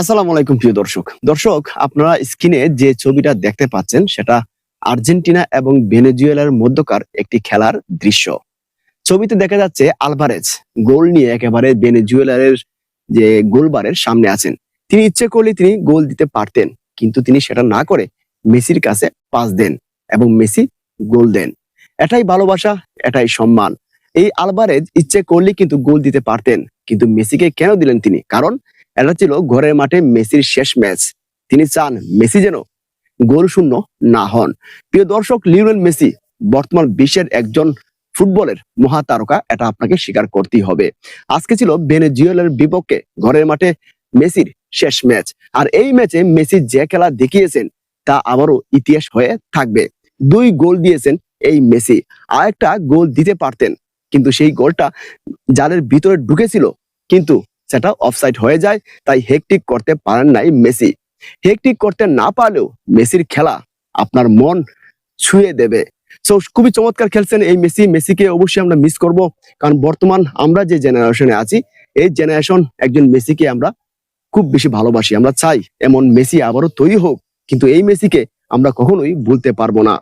আসসালামু আলাইকুম প্রিয় দর্শক। দর্শক, আপনারা স্ক্রিনে যে ছবিটা দেখতে পাচ্ছেন, সেটা আর্জেন্টিনা এবং ভেনেজুয়েলার মধ্যকার একটি খেলার দৃশ্য। ছবিতে দেখা যাচ্ছে আলভারেজ গোল নিয়ে একেবারে ভেনেজুয়েলারের যে গোলবারের সামনে আছেন। তিনি ইচ্ছে করলে তিনি গোল দিতে পারতেন, কিন্তু তিনি সেটা না করে মেসির কাছে পাস দেন এবং মেসি গোল দেন। এটাই ভালোবাসা, এটাই সম্মান। এই আলভারেজ ইচ্ছে করলে কিন্তু গোল দিতে পারতেন, কিন্তু মেসিকে কেন দিলেন তিনি? কারণ এটা ছিল ঘরের মাঠে মেসির শেষ ম্যাচ। তিনি চান মেসি যেন গোল শূন্য না হন। প্রিয় দর্শক, লিওনেল মেসি বর্তমান বিশ্বের একজন ফুটবলের মহাতারকা, এটা আপনাকে স্বীকার করতেই হবে। আজকে ছিল ভেনেজুয়েলার বিপক্ষে ঘরের মাঠে মেসির শেষ ম্যাচ। আর এই ম্যাচে মেসি যে খেলা দেখিয়েছেন, তা আবারও ইতিহাস হয়ে থাকবে। দুই গোল দিয়েছেন এই মেসি। আর একটা গোল দিতে পারতেন, কিন্তু সেই গোলটা জালের ভিতরে ঢুকেছিল, কিন্তু সেটা অফসাইড হয়ে যায়, তাই হেকটিক করতে পারেন নাই মেসি। হেকটিক করতে না পারলেও মেসির খেলা আপনার মন ছুঁয়ে দেবে। সো খুবই চমৎকার খেলছেন এই মেসি। মেসিকে অবশ্যই আমরা মিস করব, কারণ বর্তমান আমরা যে জেনারেশনে আছি, এই জেনারেশন একজন মেসিকে আমরা খুব বেশি ভালোবাসি, আমরা চাই এমন মেসি আবারও তৈরি হোক, কিন্তু এই মেসিকে আমরা কখনোই ভুলতে পারব না।